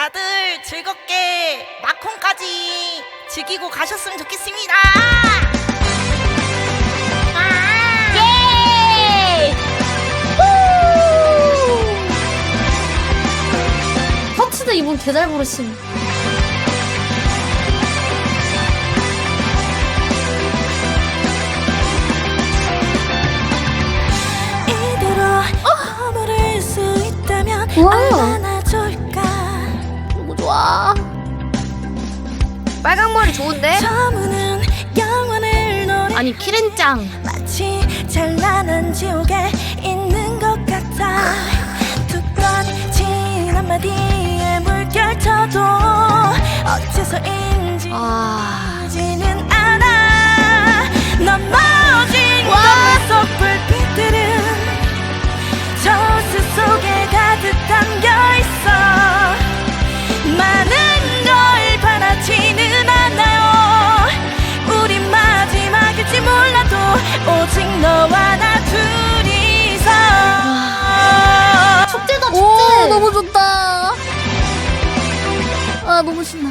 다들 즐겁게 마콘까지 즐기고 가셨으면 좋겠습니다. 예! 터치도 이분 개잘 부르심. 이대로 머무를 수 있다면 우와. 머리 좋은데? 아니 키렌짱. 마치 찬란한 지옥에 있는 것 같아 두 번진 한마디에 물결쳐도 어째서인지 아. 너무 신나.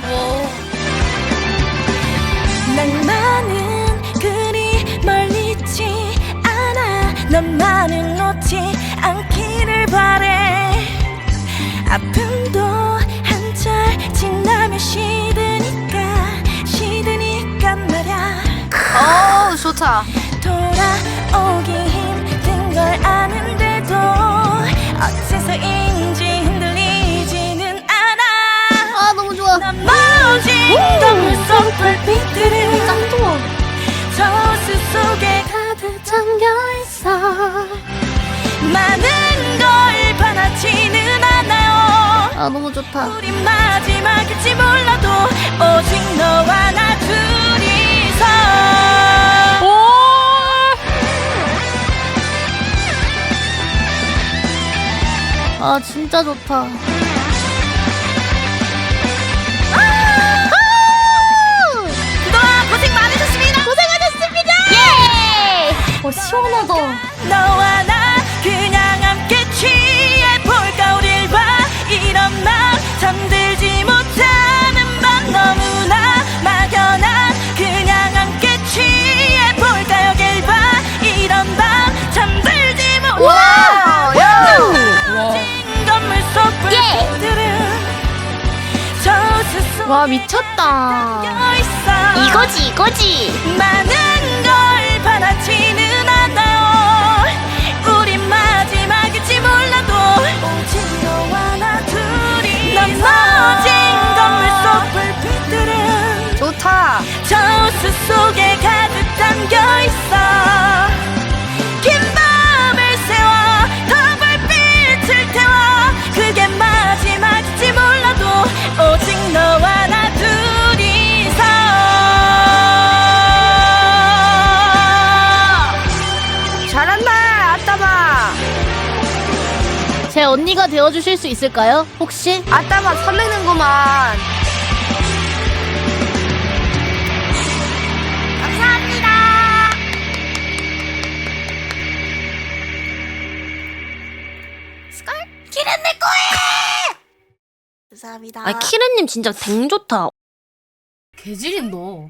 낭만은 그리 멀리 있지 않아 너만을 놓지 않기를 바래 아픔도 한철 지나면 시드니까 시드니까 말야 어, 좋다. 아 너무 좋아. 넘어진 거울 속 불빛들은 짱 좋아. 저수 속에 가득 잠겨있어 많은 걸 바라지는 않아요 아 너무 좋다. 우리 마지막일지 몰라도 오직 너와 나 둘이서 아 진짜 좋다. 시원하다. 너와 나 그냥 함께 취해볼까 우릴 봐 이런 맘 잠들지 못하는 밤 너무나 막연한 그냥 함께 취해볼까 여길 봐 이런 밤 잠들지! 못하는 건물 속 예! 불빛들은 와 미쳤다. 이거지, 이거지. 많은 걸 속에 가득 담겨 있어 긴 밤을 세워 더 불빛을 태워 그게 마지막일지 몰라도 오직 너와 나 둘이서 잘한다, 아따마. 제 언니가 되어주실 수 있을까요? 혹시? 아따마 설레는구만. 내 거에 감사합니다 아 키렌님 진짜 댕 좋다. 개질인 너.